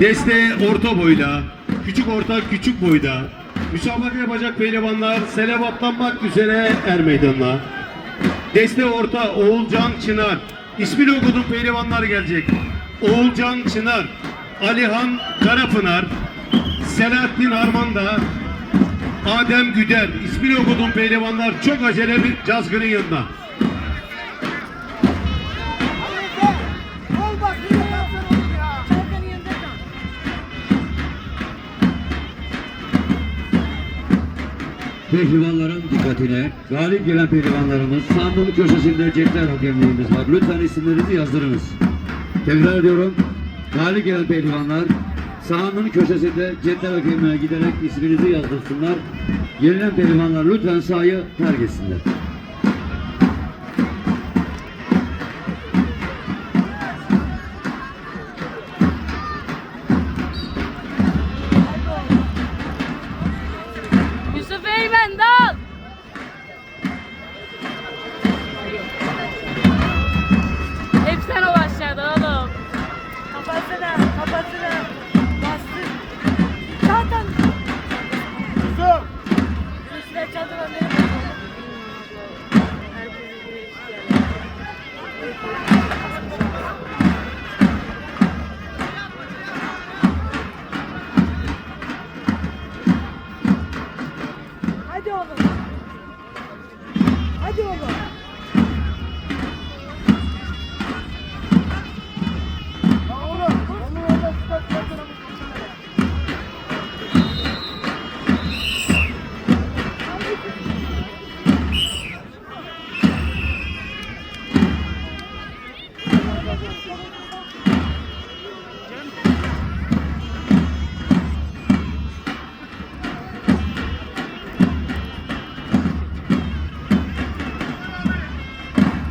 Desteğe orta boyda, küçük orta küçük boyda. Müsabaka yapacak pehlivanlar selev atlanmak üzere er meydanına. Deste orta Oğulcan Çınar. İsmini okudum pehlivanlar gelecek. Oğulcan Çınar, Alihan Karapınar, Selahattin Harmanda, Adem Güder. İsmini okudum pehlivanlar çok acele bir cazgırın yanına. Pehlivanların dikkatine, galip gelen pehlivanlarımız sandığın köşesinde cepler hakemliğimiz var. Lütfen isimlerinizi yazdırınız. Tekrar ediyorum, galip gelen pehlivanlar sahanın köşesinde cepler hakemliğine giderek isminizi yazdırsınlar. Yenilen pehlivanlar lütfen sahayı terk etsinler. Kafasına, kafasına. Bastır. Çantan. Yusuf. Üstüne çantadan benim. Herkesin biri istiyor. Hadi oğlum. Hadi oğlum.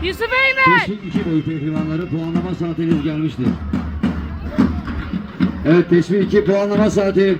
Yusuf Eymen. Teşvik iki boyu pehlivanları puanlama saatiniz gelmiştir. Evet teşvik iki puanlama saati